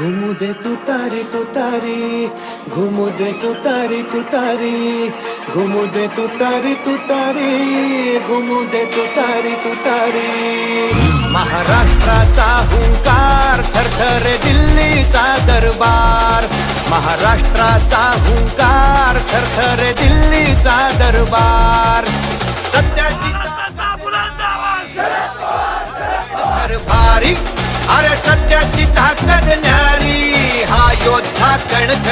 घुमू दे तुतारी तुतारी घुमू दे तुतारी तुतारी घुमू दे तुतारी तुतारी घुमू दे तुतारी तुतारी महाराष्ट्राचा हुंकार थरथर दिल्लीचा दरबार. महाराष्ट्राचा हुंकार थरथर दिल्लीचा दरबार. सत्याची भारी. अरे सत्याची ताकद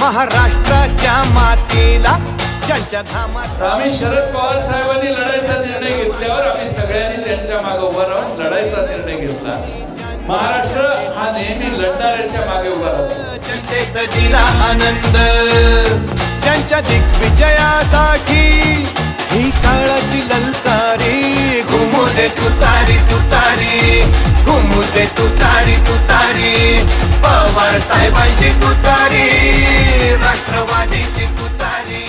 महाराष्ट्राच्या मातीला ज्यांच्या घामाचा आम्ही शरद पवार साहेबांनी लढायचा निर्णय घेतल्यावर आम्ही सगळ्यांनी त्यांच्या मागे उभं राहून लढायचा निर्णय घेतला. महाराष्ट्र हा नेहमी लढणाऱ्याच्या मागे उभा राहतो. जनतेस दिला आनंद त्यांच्या दिग्विजयासाठी ही काळाची ललकारी. घुमू दे तुतारी तुतारी घुमू दे तुतारी तुतारी.